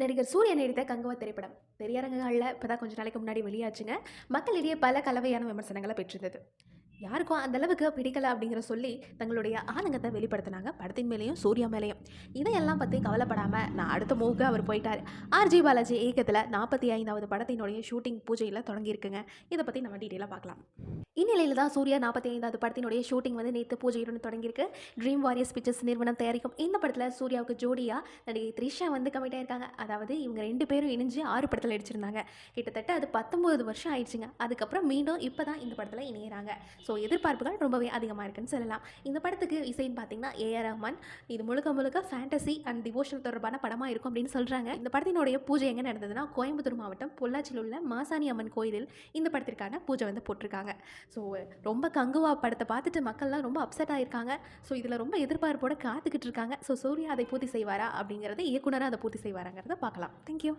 நடிகர் சூர்யா நடித்த கங்குவா திரைப்படம். திரையரங்குகளில் இப்போ தான் கொஞ்சம் நாளைக்கு முன்னாடி வெளியாச்சுங்க. மக்களிடையே பல கலவையான விமர்சனங்களை பெற்றிருந்தது. யாருக்கும் அந்தளவுக்கு பிடிக்கலை அப்படிங்கிற சொல்லி தங்களுடைய ஆனங்கத்தை வெளிப்படுத்தினாங்க படத்தின் மேலேயும் சூர்யா மேலேயும். இதையெல்லாம் பற்றி கவலைப்படாமல் நான் அடுத்த மூவுக்கு அவர் போயிட்டார். ஆர்ஜி பாலாஜி இயக்கத்தில் நாற்பத்தி ஐந்தாவது படத்தினுடைய ஷூட்டிங் பூஜையில் தொடங்கியிருக்குங்க. இதை பற்றி நம்ம டீட்டெயிலாக பார்க்கலாம் இந்நிலையில் தான் சூர்யா நாற்பத்தி ஐந்தாவது படத்தினுடைய ஷூட்டிங் வந்து நேற்று பூஜையுடன் தொடங்கியிருக்கு. ட்ரீம் வாரியர்ஸ் பிக்சர்ஸ் நிறுவனம் தயாரிக்கும் இந்த படத்தில் சூர்யாவுக்கு ஜோடியாக நடிகை த்ரிஷா வந்து கமிட் ஆயிருக்காங்க. அதாவது இவங்க ரெண்டு பேரும் இணைஞ்சு ஆறு படத்தில் நடிச்சிருந்தாங்க. கிட்டத்தட்ட அது பத்தொம்பது வருஷம் ஆயிடுச்சுங்க. அதுக்கப்புறம் மீண்டும் இப்போ தான் இந்த படத்தில் இணையிறாங்க. ஸோ ஸோ எதிர்பார்ப்புகள் ரொம்பவே அதிகமாக இருக்குன்னு சொல்லலாம். இந்த படத்துக்கு இசைன்னு பார்த்தீங்கன்னா ஏஆர் ரஹ்மான். இது முழுக்க முழுக்க ஃபேண்டசி அண்ட் டிவோஷனல் தொடர்பான படமாக இருக்கும் அப்படின்னு சொல்கிறாங்க இந்த படத்தினுடைய பூஜை எங்கே நடந்ததுன்னா கோயம்புத்தூர் மாவட்டம் பொள்ளாச்சியில் உள்ள மாசாணி அம்மன் கோயிலில் இந்த படத்திற்கான பூஜை வந்து போட்டிருக்காங்க. ஸோ ரொம்ப கங்குவா படத்தை பார்த்துட்டு மக்கள்லாம் ரொம்ப அப்செட் ஆகிருக்காங்க ஸோ இதில் ரொம்ப எதிர்பார்ப்போட காத்துக்கிட்டு இருக்காங்க. ஸோ சூர்யா அதை பூர்த்தி செய்வாரா அப்படிங்கிறத இயக்குனராக அதை பூர்த்தி செய்வாராங்கிறத பார்க்கலாம். தேங்க்யூ